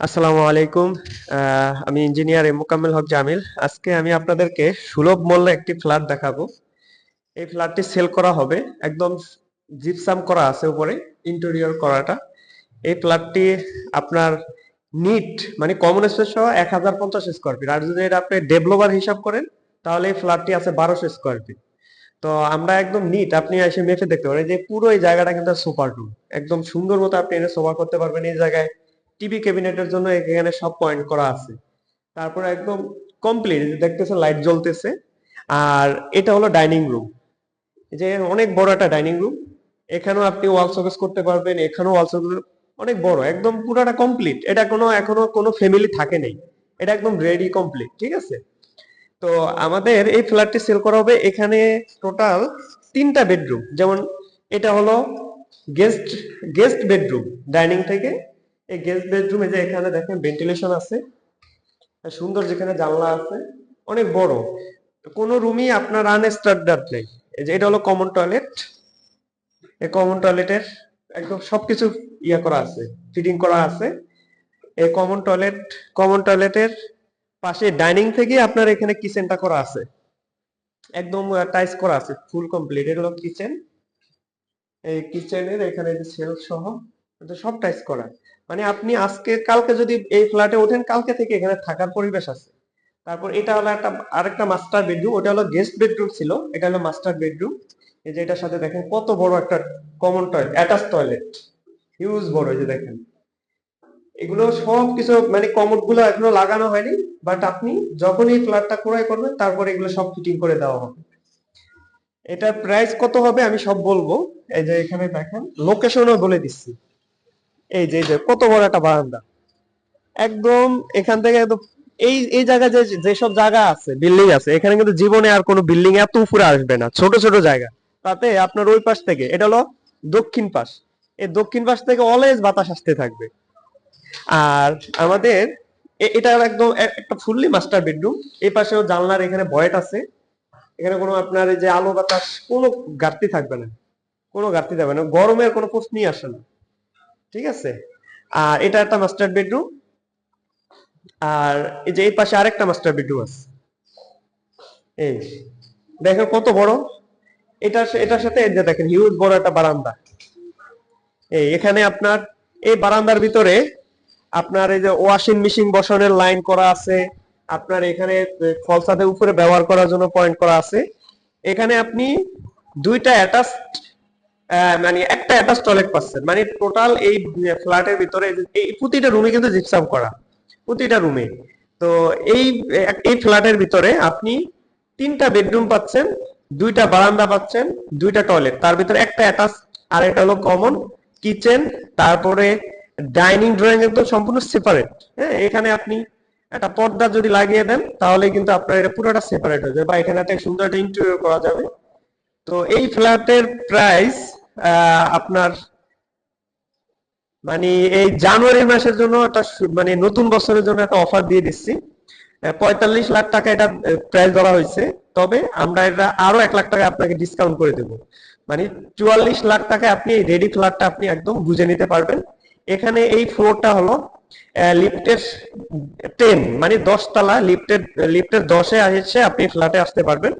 আসসালামু আলাইকুম। আমি ইঞ্জিনিয়ার মোকাম্মেল হক জামিল। আজকে আমি আপনাদেরকে সুলভ মূল্যে একটি ফ্ল্যাট দেখাবো। এই ফ্ল্যাটটি সেল করা হবে, একদম জিপসাম করা আছে উপরে, ইন্টেরিয়র করাটা। এই ফ্ল্যাটটি আপনার নিট মানে কমন স্পেস সহ এক হাজার পঞ্চাশ স্কোয়ার ফিট আর যদি এটা আপনি ডেভেলপার হিসাব করেন, তাহলে এই ফ্ল্যাটটি আছে বারোশো স্কোয়ার ফিট তো আমরা একদম নিট, আপনি এসে মেপে দেখতে পারেন। যে পুরো এই জায়গাটা কিন্তু সুপার রুম একদম সুন্দর মতো আপনি এনে সোফা করতে পারবেন এই জায়গায়। টিভি ক্যাবিনেটের জন্য এখানে সব পয়েন্ট করা আছে। তারপরে একদম কমপ্লিট দেখতেছে লাইট জ্বলতেছে। আর এটা হলো ডাইনিং রুম যে অনেক বড় একটা ডাইনিং রুম এখানেও আপনি ওয়াল শোকেস করতে পারবেন, এখানেও ওয়াল শোকেস অনেক বড়, একদম পুরোটা কমপ্লিট এটা কোনো, এখনও কোনো ফ্যামিলি থাকে নেই। এটা একদম রেডি কমপ্লিট ঠিক আছে? তো আমাদের এই ফ্ল্যাটটি সেল করা হবে এখানে টোটাল তিনটা বেডরুম যেমন এটা হলো গেস্ট গেস্ট বেডরুম ডাইনিং থেকে। এই গেস্ট বেডরুমে যে এখানে দেখেন ভেন্টিলেশন আছে সুন্দর যেখানে জানলা আছে, অনেক বড়। কোনো রুমই আপনার আনস্ট্যান্ডার্ড নেই। এটা হলো কমন টয়লেট এই কমন টয়লেটের একদম সবকিছু ইয়া করা আছে ফিটিং করা আছে। এই কমন টয়লেট কমন টয়লেটের পাশে ডাইনিং থেকে আপনার এখানে কিচেনটা করা আছে। একদম টাইস করা আছে ফুল কমপ্লিট এটা হলো কিচেন এই কিচেনের এখানে যে সেলফ সহ সব টাইস করা। মানে আপনি আজকে, কালকে যদি এই ফ্ল্যাটে ওঠেন, কালকে থেকে এখানে থাকার পরিবেশ আছে। তারপর এটা হলো একটা, আরেকটা মাস্টার বেডরুম ওটা হলো গেস্ট বেডরুম ছিল, এটা হলো মাস্টার বেডরুম এই যে এটার সাথে দেখেন কত বড় একটা common toilet attach toilet huge বড়, এই যে দেখেন। এগুলো সব কিছু মানে কমোডগুলো এখনও লাগানো হয়নি বাট আপনি যখন এই ফ্ল্যাটটা ক্রয় করবেন, তারপর এগুলো সব ফিটিং করে দেওয়া হবে। এটার প্রাইস কত হবে আমি সব বলব। এই যে এখানে দেখেন লোকেশনও বলে দিচ্ছি। এই যে এই যে, কত বড় একটা বারান্দা। একদম এখান থেকে এই এই জায়গায় যে যেসব জায়গা আছে, বিল্ডিং আছে, এখানে কিন্তু জীবনে আর কোনো বিল্ডিং এত উপরে আসবে না, ছোট ছোট জায়গা। তাতে আপনার ওই পাশ থেকে, এটা হলো দক্ষিণ পাশ। এই দক্ষিণ পাশ থেকে অলওয়েজ বাতাস আসতে থাকবে। আর আমাদের এটা একদম একটা ফুললি মাস্টার বেডরুম এই পাশেও জানলার এখানে ভয়েট আছে। এখানে কোনো আপনার এই যে আলো বাতাস কোনো ঘাটতি থাকবে না। কোনো ঘাটতি থাকবে না। গরমের কোনো প্রশ্নই আসে না। ঠিক আছে? আর এটা একটা মাস্টার বেডরুম আর এই যে এই পাশে আরেকটা মাস্টার বেডরুম আছে। এই দেখেন কত বড়। এটা এটার সাথে এই যে দেখেন হিউজ বড় একটা বারান্দা। এই এখানে আপনার, এই বারান্দার ভিতরে আপনার এই যে ওয়াশিং মেশিন বসানোর লাইন করা আছে, আপনার এখানে ফলসাতে উপরে ব্যবহার করার জন্য পয়েন্ট করা আছে। এখানে আপনি দুইটা অ্যাটাচ মানে একটা অ্যাটাচ টয়লেট পাচ্ছেন মানে টোটাল এই ফ্ল্যাটের ভিতরে এই প্রতিটা রুমে কিন্তু জিপসাম করা। প্রতিটা রুমে তো এই এই ফ্ল্যাটের ভিতরে আপনি তিনটা বেডরুম পাচ্ছেন, দুইটা বারান্দা পাচ্ছেন, দুইটা টয়লেট তার ভিতরে একটা অ্যাটাচ আর একটা হলো কমন কিচেন তারপরে ডাইনিং ড্রয়িং একদম সম্পূর্ণ সেপারেট হ্যাঁ এখানে আপনি একটা পর্দা যদি লাগিয়ে দেন, তাহলে কিন্তু আপনার এটা পুরোটা সেপারেট হয়ে যাবে বা এখানে একটা সুন্দর একটা ইন্টেরিয়র করা যাবে। তো এই ফ্ল্যাটের প্রাইস আপনার মানে এই জানুয়ারি মাসের জন্য একটা মানে নতুন বছরের জন্য একটা অফার দিয়ে দিচ্ছি। পঁয়তাল্লিশ লাখ টাকা এটা প্রাইস ধরা হয়েছে। তবে আমরা এটা আরও এক লাখ টাকা আপনাকে ডিসকাউন্ট করে দেব। মানে চুয়াল্লিশ লাখ টাকা আপনি রেডি ফ্ল্যাটটা আপনি একদম বুঝে নিতে পারবেন। এখানে এই ফ্লোরটা হলো লিফটের টেন মানে দশতলা লিফটের লিফটের দশে এসে আপনি ফ্ল্যাটে আসতে পারবেন।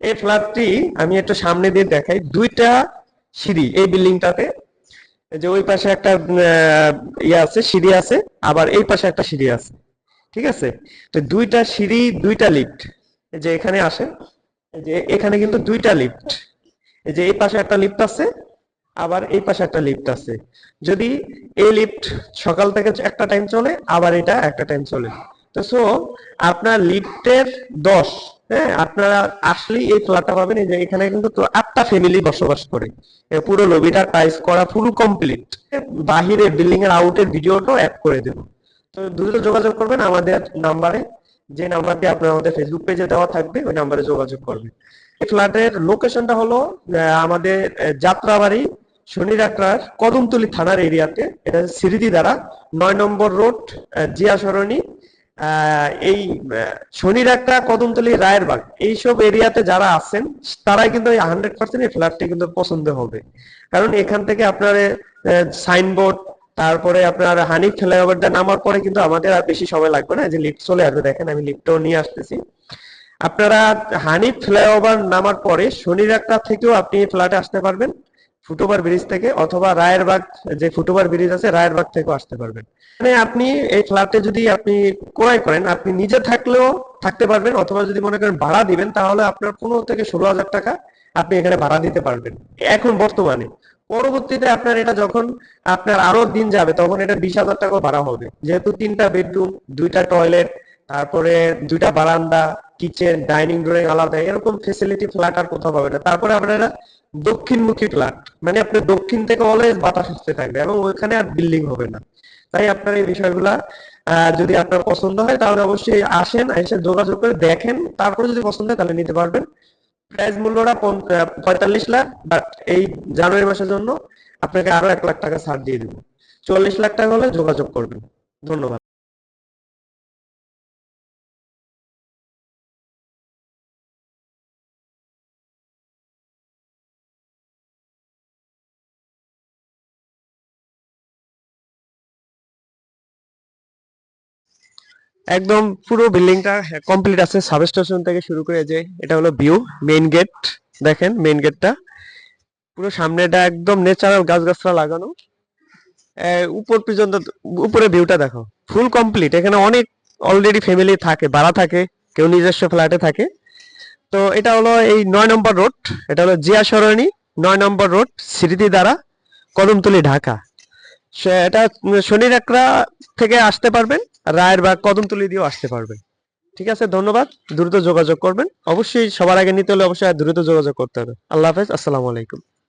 এই ফ্ল্যাটটি আমি একটু সামনে দিয়ে দেখাই। দুইটা সিঁড়ি, এই বিল্ডিংটাতে। যে ওই পাশে একটা ইয়ে আছে, সিঁড়ি আছে, আবার এই পাশে একটা সিঁড়ি আছে। ঠিক আছে? তো দুইটা সিঁড়ি, দুইটা লিফট। যে এখানে আসে যে এখানে কিন্তু দুইটা লিফট। যে এই পাশে একটা লিফট আছে, আবার এই পাশে একটা লিফট আছে। যদি এই লিফট সকাল থেকে একটা টাইম চলে, আবার এটা একটা টাইম চলে। তো সো, আপনার লিফটের দশ হ্যাঁ আপনারা আসলেই এই ফ্ল্যাটটা পাবেন। এই যে এখানে কিন্তু আটটা ফ্যামিলি বসবাস করে। পুরো লবিটা টাইস করা ফুল কমপ্লিট বাহিরে বিল্ডিং এর আউটের ভিডিওটাও অ্যাড করে দেবো। তো দ্রুত যোগাযোগ করবেন আমাদের নাম্বারে যে নাম্বারটি আপনার আমাদের ফেসবুক পেজে দেওয়া থাকবে, ওই নাম্বারে যোগাযোগ করবেন। এই ফ্ল্যাটের লোকেশনটা হলো আমাদের যাত্রাবাড়ি শনিরাকড়ার কদমতলি থানার এরিয়াতে এটা সিরিদি দ্বারা নয় নম্বর রোড জিয়া সরণি এই শনিরাকড়া কদমতলি রায়েরবাগ এইসব এরিয়াতে যারা আছেন, তারাই কিন্তু হান্ড্রেড পার্সেন্ট এই ফ্ল্যাটটি কিন্তু পছন্দ হবে। কারণ এখান থেকে আপনার সাইনবোর্ড তারপরে আপনার হানিফ ফ্লাইওভারটা নামার পরে কিন্তু আমাদের আর বেশি সময় লাগবে না। যে লিফট চলে আসবে, দেখেন আমি লিফটও নিয়ে আসতেছি। আপনারা হানিফ ফ্লাইওভার নামার পরে শনিরাকটা থেকেও আপনি ফ্ল্যাটে আসতে পারবেন। ফুটওভার ব্রিজ থেকে অথবা রায়েরবাগ, যে ফুটওভার ব্রিজ আছে, রায়েরবাগ থেকেও আসতে পারবেন। মানে আপনি এই ফ্ল্যাটে যদি আপনি ক্রয় করেন, আপনি নিজে থাকলেও থাকতে পারবেন, অথবা যদি মনে করেন ভাড়া দিবেন, তাহলে আপনার পনেরো থেকে ষোলো হাজার টাকা আপনি এখানে ভাড়া দিতে পারবেন। এখন বর্তমানে। পরবর্তীতে আপনার এটা যখন আপনার আরও দিন যাবে, তখন এটা বিশ হাজার টাকা ভাড়া হবে। যেহেতু তিনটা বেডরুম, দুইটা টয়লেট, তারপরে দুইটা বারান্দা কিচেন ডাইনিং ড্রয়িং আলাদা, এরকম ফেসিলিটি ফ্ল্যাট আর কোথাও পাবে না। তারপরে আপনারা দক্ষিণমুখী ফ্ল্যাট মানে আপনি দক্ষিণ থেকে অলওয়েজ বাতাস আসতে থাকবে এবং ওইখানে আর বিল্ডিং হবে না। তাই আপনার এই বিষয়গুলা যদি আপনার পছন্দ হয়, তাহলে অবশ্যই আসেন, এসে যোগাযোগ করে দেখেন। তারপরে যদি পছন্দ হয়, তাহলে নিতে পারবেন। প্রাইস মূল্যটা পঁয়তাল্লিশ লাখ বাট এই জানুয়ারি মাসের জন্য আপনাকে আরও এক লাখ টাকা ছাড় দিয়ে দিব। চল্লিশ লাখ টাকা হলে যোগাযোগ করবেন। ধন্যবাদ। একদম পুরো বিল্ডিংটা কমপ্লিট আছে। সাবস্টেশন থেকে শুরু করে যে এটা হলো ভিউ মেইন গেট দেখেন মেইন গেটটা পুরো সামনেটা একদম ন্যাচারাল গাছগাছরা লাগানো। উপর পর্যন্ত, উপরে ভিউটা দেখো। ফুল কমপ্লিট এখানে অনেক অলরেডি ফ্যামিলি থাকে ভাড়া থাকে, কেউ নিজস্ব ফ্ল্যাটে থাকে। তো এটা হলো এই নয় নম্বর রোড এটা হলো জিয়া সরণি, নয় নম্বর রোড স্মৃতি দ্বারা, কদমতলি, ঢাকা। এটা শনির একরা থেকে আসতে পারবেন। রায়ের বা কদমতলি দিয়েও আসতে পারবে। ঠিক আছে, ধন্যবাদ। দ্রুত যোগাযোগ করবেন। অবশ্যই সবার আগে নিতে হলে অবশ্যই দ্রুত যোগাযোগ করতে হবে। আল্লাহ হাফেজ, আসসালামু আলাইকুম।